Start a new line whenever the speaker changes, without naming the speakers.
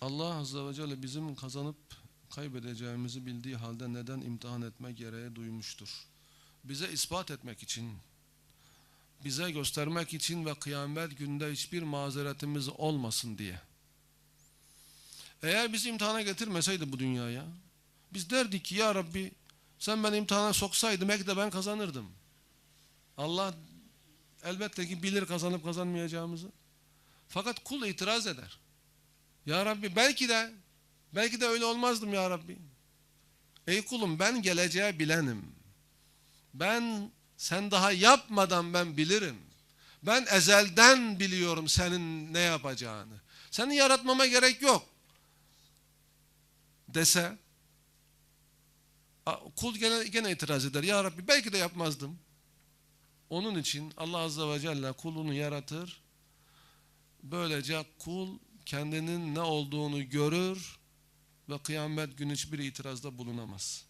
Allah Azze ve Celle bizim kazanıp kaybedeceğimizi bildiği halde neden imtihan etme gereği duymuştur? Bize ispat etmek için, bize göstermek için ve kıyamet günde hiçbir mazeretimiz olmasın diye. Eğer bizi imtihana getirmeseydi bu dünyaya, biz derdik ki ya Rabbi sen beni imtihana soksaydın belki de ben kazanırdım. Allah elbette ki bilir kazanıp kazanmayacağımızı. Fakat kul itiraz eder. Ya Rabbi belki de belki de öyle olmazdım ya Rabbi. Ey kulum ben geleceği bilenim. Ben sen daha yapmadan ben bilirim. Ben ezelden biliyorum senin ne yapacağını. Seni yaratmama gerek yok. Dese kul gene, gene itiraz eder. Ya Rabbi belki de yapmazdım. Onun için Allah Azze ve Celle kulunu yaratır. Böylece kul kendinin ne olduğunu görür ve kıyamet günü hiçbir itirazda bulunamaz.